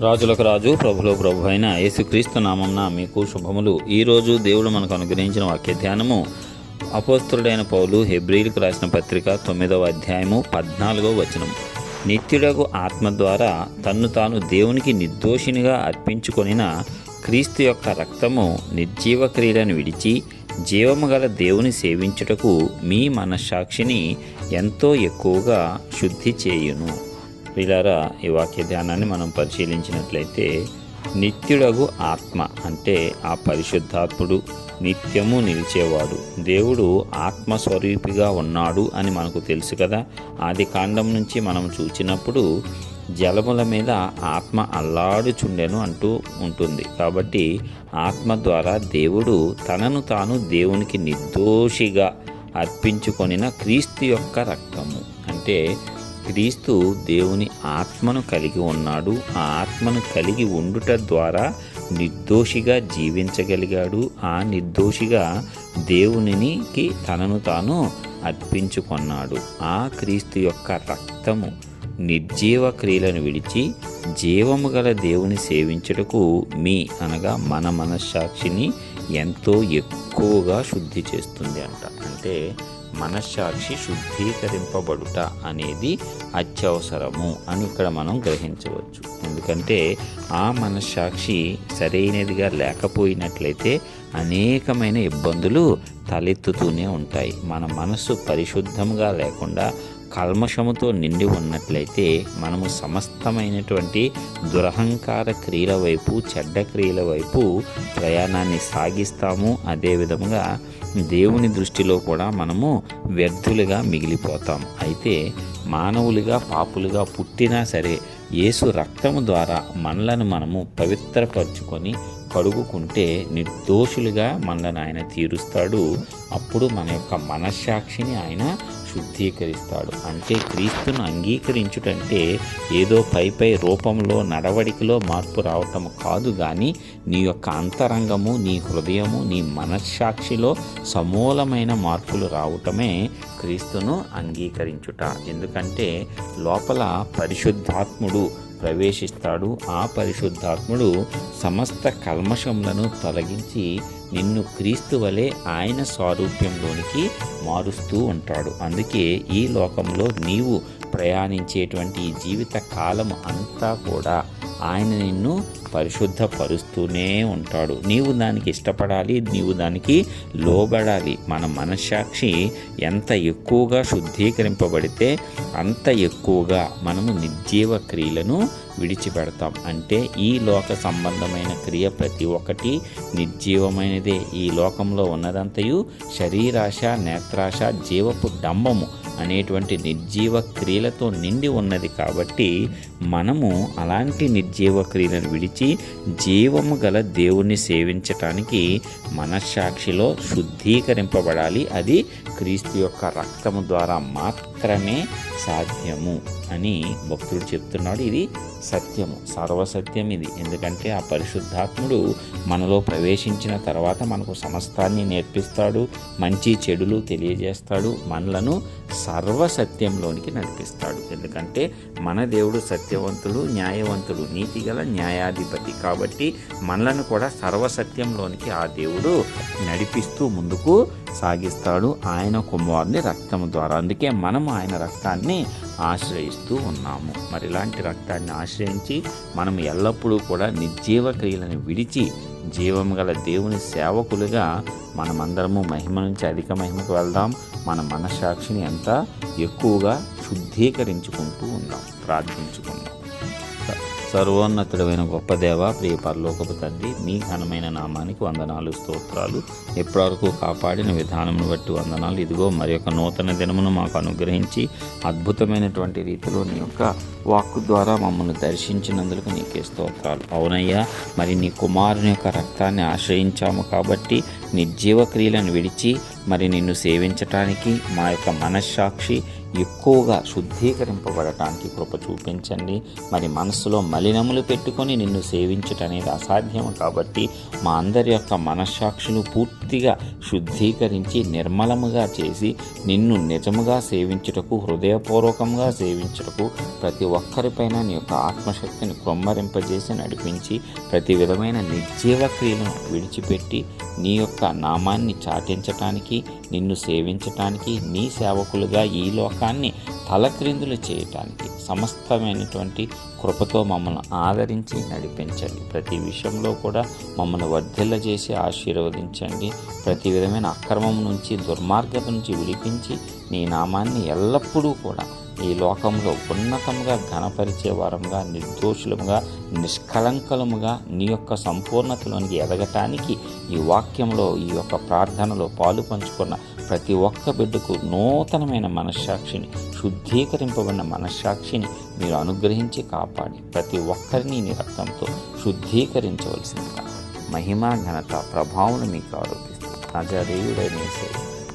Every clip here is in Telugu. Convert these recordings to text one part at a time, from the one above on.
రాజులకు రాజు ప్రభులో ప్రభు అయిన యేసుక్రీస్తు నామంన మీకు శుభములు. ఈరోజు దేవుడు మనకు అనుగ్రహించిన వాక్య ధ్యానము అపోస్తుడైన పౌలు హెబ్రిలకు రాసిన పత్రిక తొమ్మిదవ అధ్యాయము పద్నాలుగవ వచనం. నిత్యుడకు ఆత్మ ద్వారా తన్ను తాను దేవునికి నిర్దోషినిగా అర్పించుకొనిన క్రీస్తు యొక్క రక్తము నిర్జీవ క్రియలను విడిచి జీవము గల దేవుని సేవించుటకు మీ మనస్సాక్షిని ఎంతో ఎక్కువగా శుద్ధి చేయును. ప్రియులారా ఈ వాక్య ధ్యానాన్ని మనం పరిశీలించినట్లయితే నిత్యుడగు ఆత్మ అంటే ఆ పరిశుద్ధాత్ముడు నిత్యము నిలిచేవాడు. దేవుడు ఆత్మస్వరూపిగా ఉన్నాడు అని మనకు తెలుసు కదా. ఆది కాండం నుంచి మనం చూచినప్పుడు జలముల మీద ఆత్మ అల్లాడుచుండెను అంటూ ఉంటుంది. కాబట్టి ఆత్మ ద్వారా దేవుడు తనను తాను దేవునికి నిర్దోషిగా అర్పించుకొనిన క్రీస్తు యొక్క రక్తము. అంటే క్రీస్తు దేవుని ఆత్మను కలిగి ఉన్నాడు. ఆ ఆత్మను కలిగి ఉండుట ద్వారా నిర్దోషిగా జీవించగలిగాడు. ఆ నిర్దోషిగా దేవునికి తనను తాను అర్పించుకొన్నాడు. ఆ క్రీస్తు యొక్క రక్తము నిర్జీవ క్రియలను విడిచి జీవము గల దేవుని సేవించుటకు మీ అనగా మన మనస్సాక్షిని ఎంతో ఎక్కువగా శుద్ధి చేస్తుంది అంట. అంటే మనస్సాక్షి శుద్ధీకరింపబడుట అనేది అత్యవసరము అని ఇక్కడ మనం గ్రహించవచ్చు. ఎందుకంటే ఆ మనస్సాక్షి సరైనదిగా లేకపోయినట్లయితే అనేకమైన ఇబ్బందులు తలెత్తుతూనే ఉంటాయి. మన మనస్సు పరిశుద్ధంగా లేకుండా కల్మషముతో నిండి ఉన్నట్లయితే మనము సమస్తమైనటువంటి దురహంకార క్రియల వైపు చెడ్డ క్రియల వైపు ప్రయాణాన్ని సాగిస్తాము. అదేవిధముగా దేవుని దృష్టిలో కూడా మనము వ్యర్థులుగా మిగిలిపోతాం. అయితే మానవులుగా పాపులుగా పుట్టినా సరే యేసు రక్తము ద్వారా మనలను మనము పవిత్రపరుచుకొని కడుగుకుంటే నిర్దోషులుగా మనలను ఆయన తీరుస్తాడు. అప్పుడు మన యొక్క మనస్సాక్షిని ఆయన శుద్ధీకరిస్తాడు. అంటే క్రీస్తును అంగీకరించుటంటే ఏదో పై పై రూపంలో నడవడికలో మార్పు రావటం కాదు కానీ నీ యొక్క అంతరంగము నీ హృదయము నీ మనస్సాక్షిలో సమూలమైన మార్పులు రావటమే క్రీస్తును అంగీకరించుట. ఎందుకంటే లోపల పరిశుద్ధాత్ముడు ప్రవేశిస్తాడు. ఆ పరిశుద్ధాత్ముడు సమస్త కల్మషములను తొలగించి నిన్ను క్రీస్తు వలె ఆయన స్వారూప్యంలోనికి మారుస్తూ ఉంటాడు. అందుకే ఈ లోకంలో నీవు ప్రయాణించేటువంటి జీవిత కాలం అంతా కూడా ఆయన నిన్ను పరిశుద్ధపరుస్తూనే ఉంటాడు. నీవు దానికి ఇష్టపడాలి నీవు దానికి లోబడాలి. మన మనస్సాక్షి ఎంత ఎక్కువగా శుద్ధీకరింపబడితే అంత ఎక్కువగా మనము నిర్జీవ క్రియలను విడిచిపెడతాం. అంటే ఈ లోక సంబంధమైన క్రియ ప్రతి ఒక్కటి నిర్జీవమైనదే. ఈ లోకంలో ఉన్నదంతయు శరీరాశ నేత్రాశ జీవపు డంబము. అనేటువంటి నిర్జీవ క్రియలతో నిండి ఉన్నది కాబట్టి మనము అలాంటి నిర్జీవ క్రియలను విడిచి జీవము గల దేవుణ్ణి సేవించటానికి మనస్సాక్షిలో శుద్ధీకరింపబడాలి. అది క్రీస్తు యొక్క రక్తము ద్వారా మాత్రమే సాధ్యము అని భక్తుడు చెప్తున్నాడు. ఇది సత్యము సర్వసత్యం ఇది. ఎందుకంటే ఆ పరిశుద్ధాత్ముడు మనలో ప్రవేశించిన తర్వాత మనకు సమస్తాన్ని నేర్పిస్తాడు మంచి చెడులు తెలియజేస్తాడు మనలను సర్వసత్యంలోనికి నడిపిస్తాడు. ఎందుకంటే మన దేవుడు సత్యవంతుడు న్యాయవంతుడు నీతిగల న్యాయాధిపతి. కాబట్టి మనలను కూడా సర్వసత్యంలోనికి ఆ దేవుడు నడిపిస్తూ ముందుకు సాగిస్తాడు. ఆయన కుమారుని రక్తము ద్వారా. అందుకే మనం ఆయన రక్తాన్ని ఆశ్రయిస్తూ ఉన్నాము. మరి ఇలాంటి రక్తాన్ని ఆశ్రయించి మనం ఎల్లప్పుడూ కూడా నిర్జీవ క్రియలను విడిచి జీవం గల దేవుని సేవకులుగా మనమందరము మహిమ నుంచి అధిక మహిమకు వెళ్దాం. మన మనస్సాక్షిని ఎంత ఎక్కువగా శుద్ధీకరించుకుంటూ ఉందాం. ప్రార్థించుకుందాం. సర్వోన్నతుడమైన గొప్ప దేవ ప్రియ పరలోకపు తండ్రి మీ ఘనమైన నామానికి వందనాలు స్తోత్రాలు. ఇప్పటివరకు కాపాడిన విధానమును బట్టి వందనాలు. ఇదిగో మరి యొక్క నూతన దినమును మాకు అనుగ్రహించి అద్భుతమైనటువంటి రీతిలో నీ యొక్క వాక్కు ద్వారా మమ్మల్ని దర్శించినందుకు నీకే స్తోత్రాలు. అవునయ్యా మరి నీ కుమారుని యొక్క రక్తాన్ని ఆశ్రయించాము కాబట్టి నిర్జీవ జీవక్రియలను విడిచి మరి నిన్ను సేవించటానికి మా యొక్క మనస్సాక్షి ఎక్కువగా శుద్ధీకరింపబడటానికి కృప చూపించండి. మరి మనసులో మలినములు పెట్టుకొని నిన్ను సేవించటం అనేది అసాధ్యం కాబట్టి మా అందరి యొక్క మనస్సాక్షులు పూర్తిగా శుద్ధీకరించి నిర్మలముగా చేసి నిన్ను నిజముగా సేవించుటకు హృదయపూర్వకంగా సేవించుటకు ప్రతి ఒక్కరిపైన నీ యొక్క ఆత్మశక్తిని క్రొమ్మరింపజేసి నడిపించి ప్రతి విధమైన నిర్జీవ క్రియలను విడిచిపెట్టి నీ యొక్క నామాన్ని చాటించటానికి నిన్ను సేవించటానికి నీ సేవకులుగా ఈ లోకాన్ని తలక్రిందులు చేయటానికి సమస్తమైనటువంటి కృపతో మమ్మల్ని ఆదరించి నడిపించండి. ప్రతి విషయంలో కూడా మమ్మల్ని వర్ధిల్ల చేసి ఆశీర్వదించండి. ప్రతి విధమైన అక్రమం నుంచి దుర్మార్గత నుంచి విడిపించి నీ నామాన్ని ఎల్లప్పుడూ కూడా ఈ లోకంలో ఉన్నతంగా ఘనపరిచే వారంగా నిర్దోషులముగా నిష్కళంకలముగా నీ యొక్క సంపూర్ణతలోనికి ఎదగటానికి ఈ వాక్యంలో ఈ యొక్క ప్రార్థనలో పాలు పంచుకున్న ప్రతి ఒక్క బిడ్డకు నూతనమైన మనస్సాక్షిని శుద్ధీకరింపబడిన మనస్సాక్షిని మీరు అనుగ్రహించి కాపాడి ప్రతి ఒక్కరిని నీ రక్తంతో శుద్ధీకరించవలసిందిగా మహిమా ఘనత ప్రభావం మీకు ఆరోపిస్తుంది నజరేయుడైన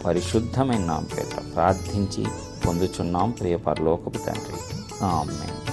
పరిశుద్ధమైన నామ పేట ప్రార్థించి పొందుచున్నాం. ప్రియ పరలోకపు తండ్రి. ఆమె